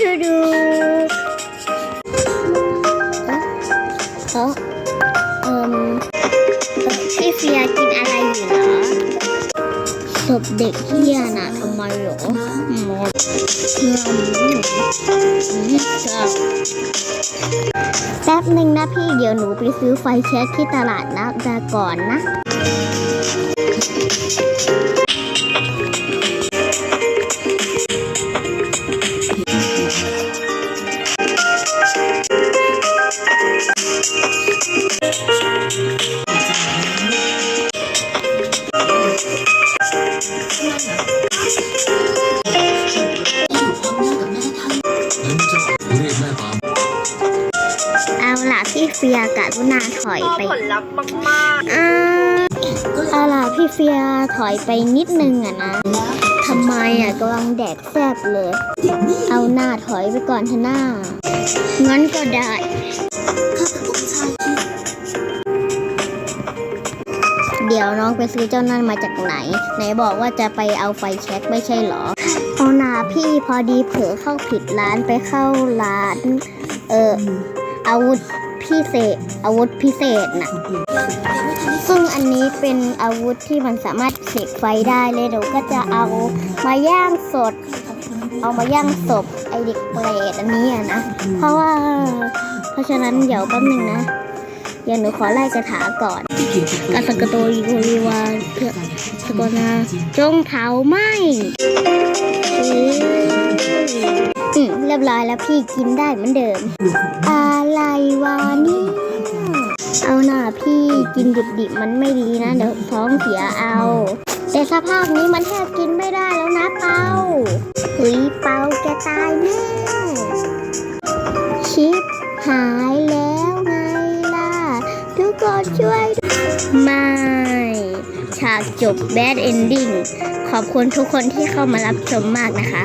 ดูดูเออเอิ่มเอ่อพี่เฟียกินอะไรอยู่เหรอศพเด็กเฮียน่ะทำไมเหรอหมดแป๊บหนึ่งนะพี่เดี๋ยวหนูไปซื้อไฟแช็กที่ตลาดนัดดาก่อนนะ พี่เฟียกรุณาถอยชอบไปผลลัพธ์มากอ่าเอาล่ะพี่เฟียถอยไปนิดนึงอะนะทำไมอะกำลังแดกแซบเลย เอาหน้าถอยไปก่อนเถอะหน้างั้นก็ได้เดี๋ยวน้องไปซื้อเจ้านั่นมาจากไหน ไหนบอกว่าจะไปเอาไฟแช็กไม่ใช่เหรอเอาหนาพี่พอดีเผลอเข้าผิดร้านไปเข้าร้าน เอออาวุธ พิเศษ อาวุธพิเศษน่ะซึ่งอันนี้เป็นอาวุธที่มันสามารถเสกไฟได้เลยเดี๋ยวก็จะเอามาย่างสด เอามาย่างศพไอเด็กเปรตอันนี้อะนะ เพราะว่า เพราะฉะนั้นเดี๋ยวแป๊บหนึงนะเดี๋ยวหนูขอไล่คาถาก่อนกาสกโตริโกริวาเพื่อสกนาจงเผาไหม้ อืมเรียบร้อยแล้วพี่กินได้เหมือนเดิม อะไรวะเนี่ยเอาหน่าพี่กินดิบๆมันไม่ดีนะเดี๋ยวท้องเสียเอา แต่สภาพนี้มันแทบกินไม่ได้แล้วนะเปาเฮ้ยเปาแกตายแน่ชิปหายแล้วไงล่ะ ทุกคนช่วยไม่ฉากจบ bad ending ขอบคุณทุกคนที่เข้ามารับชมมากนะคะ